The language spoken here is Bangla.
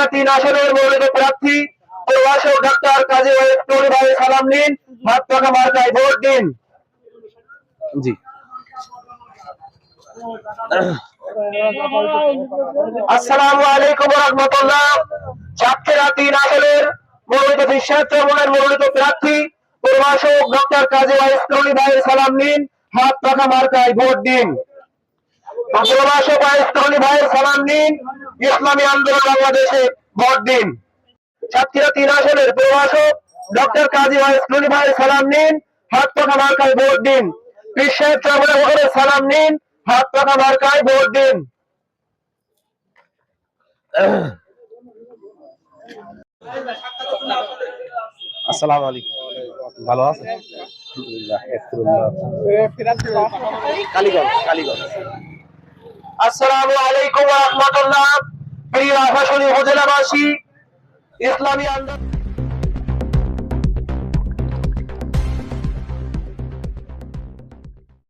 সাতক্ষীরা তিন আসনের মনোনীত প্রার্থী প্রভাষক ডাক্তার কাজী ওয়েস্টুল ভাই সালাম নিন। হাত পাকা মার্কায় ভোট দিন। জি। আসসালামু আলাইকুম রহমতুল্লাহ। সাতক্ষীরা তিন আসনের মনোনীত বিশ্বাস মনোনীত প্রার্থী প্রভাষক ডক্টর কাজী ওয়েস্টুল ভাইয়ের সালাম নিন। হাত পাকা মার্কায় ভোট দিন। প্রভাষক ওয়েস্টুল ভাইয়ের সালাম নিন। ইসলামী আন্দোলন বাংলাদেশে ভোট দিন। সাতক্ষীরা তিন আসনের প্রভাষক ডক্টর কাজী ওয়াইসলুনি ভাই সালাম নিন হাত পাখা মার্কায় ভোট দিন। পীর সাহেব চরমনের সালাম নিন হাত পাখা মার্কায় ভোট দিন। আসসালামু আলাইকুম। ভালো আছেন? কালীগঞ্জ কালীগঞ্জ। আসসালামু আলাইকুম রহমতুল্লাহ। প্রিয় আশাশুনি উপজেলাবাসী ইসলামী আন্দোলন